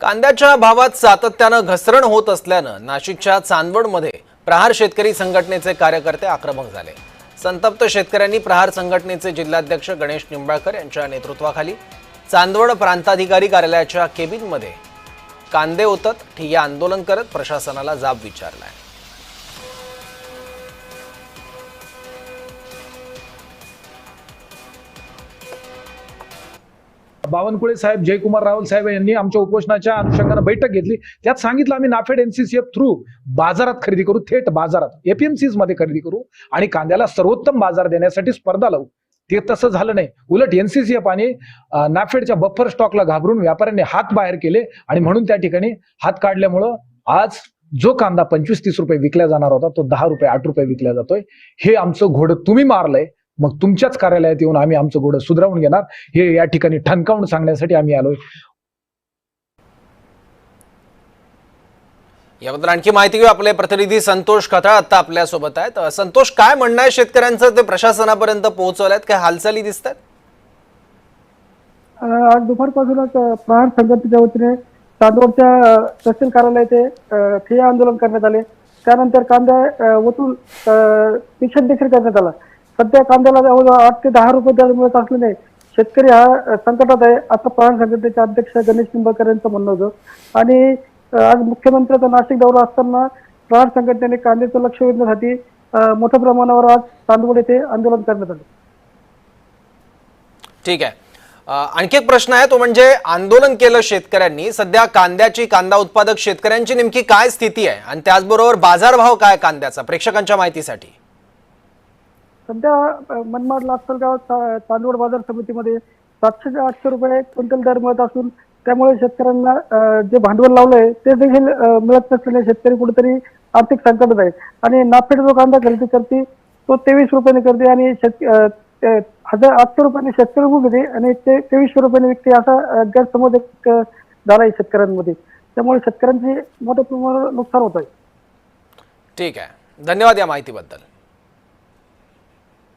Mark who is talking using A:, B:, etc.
A: कांद्याच्या भावात सातत्यानं घसरण होत असल्यानं नाशिकच्या चांदवडमध्ये प्रहार शेतकरी संघटनेचे कार्यकर्ते आक्रमक झाले. संतप्त शेतकऱ्यांनी प्रहार संघटनेचे जिल्हाध्यक्ष गणेश निंबाळकर यांच्या नेतृत्वाखाली चांदवड प्रांताधिकारी कार्यालयाच्या केबिनमध्ये कांदे ओतत ठिय्या आंदोलन करत प्रशासनाला जाब विचारलाय.
B: बावनकुळे साहेब जयकुमार राहुल साहेब यांनी आमच्या उपोषणाच्या अनुषंगानं बैठक घेतली. त्यात सांगितलं आम्ही नाफेड एनसीसीएफ थ्रू बाजारात खरेदी करू थेट बाजारात एपीएमसीजमध्ये खरेदी करू आणि कांद्याला सर्वोत्तम बाजार देण्यासाठी स्पर्धा लावू. ते तसं झालं नाही. उलट एनसीसीएफ आणि नाफेडच्या बफर स्टॉकला घाबरून व्यापाऱ्यांनी हात बाहेर केले आणि म्हणून त्या ठिकाणी हात काढल्यामुळं आज जो कांदा पंचवीस तीस रुपये विकला जाणार होता तो दहा रुपये आठ रुपये विकला जातोय. हे आमचं घोडं तुम्ही मारलंय. मग तुमच्याच कार्यालयात येऊन आम्ही आमचं घोडं सुधारवून घेणार. हे या ठिकाणी ठणकावून सांगण्यासाठी आम्ही आलोय.
A: याबद्दल आणखी माहिती घेऊ आपले प्रतिनिधी संतोष खताळ आता आपल्यासोबत आहेत संतोष काय म्हणणं आहे शेतकऱ्यांचं? ते प्रशासनापर्यंत पोहोचवल्यात. काय हालचाली दिसत आहेत
C: अं, आज दुपारपासूनच प्रहार संघटनेच्या वतीने चांदवडच्या अं, तहसील कार्यालय अं, ठिय्या आंदोलन करण्यात आले. त्यानंतर कांदा निषेध देखील करण्यात आला. सध्या कांद्याला जवळजवळ आठ ते दहा रुपये दर मिळत असल्याने शेतकरी हा संकटात आहे. असं प्रहार संघटनेचे अध्यक्ष गणेश निंबाळकर यांचं म्हणणं होतं. आणि आज मुख्यमंत्र्यांचा नाशिक दौरा असताना प्रहार संघटनेने कांद्याचं लक्ष वेधण्यासाठी मोठ्या प्रमाणावर आज चांदवड येथे आंदोलन करण्यात आलं.
A: ठीक आहे. आणखी एक प्रश्न आहे. तो म्हणजे आंदोलन केलं शेतकऱ्यांनी. सध्या कांद्याची कांदा उत्पादक शेतकऱ्यांची नेमकी काय स्थिती आहे? आणि त्याचबरोबर बाजारभाव काय कांद्याचा? प्रेक्षकांच्या माहितीसाठी.
C: सध्या मनमाड लासलगाव चा- चांदवड बाजार समितीमध्ये सातशे ते आठशे रुपये क्विंटल दर मिळत असून त्यामुळे शेतकऱ्यांना जे भांडवल लावलंय ते देखील मिळत नसल्याने शेतकरी कुठेतरी आर्थिक संकटात आहे आणि नाफेड जो कांदा खरेदी करते तो तेवीस रुपयाने करते आणि शेत हजार आठशे रुपयाने शेतकरी विकते आणि ते तेवीसशे रुपयाने विकते असा गैरसमज एक झाला आहे शेतकऱ्यांमध्ये. त्यामुळे शेतकऱ्यांचे मोठ्या प्रमाणावर नुकसान होत आहे.
A: ठीक आहे. धन्यवाद या माहितीबद्दल.